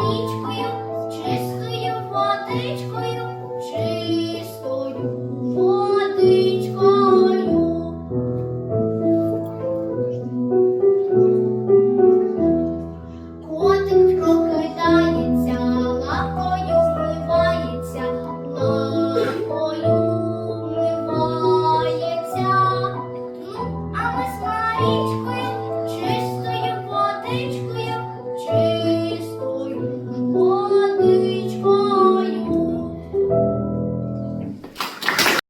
річкою, чистою водичкою.